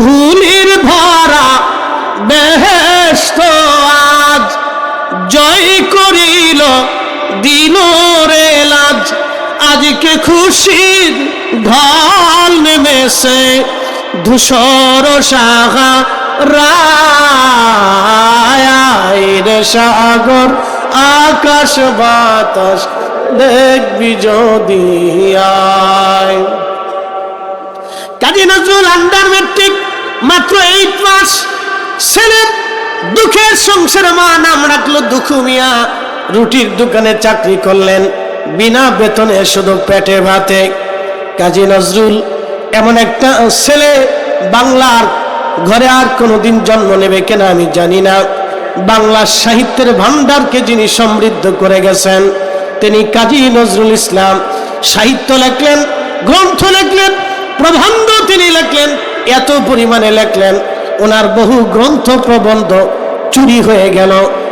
ধুলির ভরা বেহেস্ত আজ জয় করিল দিনরে লাজ। আজকে খুশির ঢল নেমেছে ধূসর সাহা রায়ের সাগর, আকাশ বাতাস দেখবি যদি আয় কাজী নজরুল আন্ডার মেট্রিক, মাত্র এইট মাস। ছেলের দুঃখের সংসারে, মা নাম রাখল দুঃখু মিয়া। রুটির দোকানে চাকরি করলেন, বিনা বেতনে শুধু পেটে ভাতে। কাজী নজরুল এমন একটা ছেলে, বাংলার ঘরে আর কোনোদিন জন্ম নেবে কিনা আমি জানি না। বাংলা সাহিত্যের ভান্ডারকে যিনি সমৃদ্ধ করে গেছেন, তিনি কাজী নজরুল ইসলাম। সাহিত্য লেখলেন, গ্রন্থ লেখলেন প্রবন্ধ তিনি লেখলেন এত পরিমাণে লেখলেন ওনার বহু গ্রন্থ প্রবন্ধ চুরি হয়ে গেল।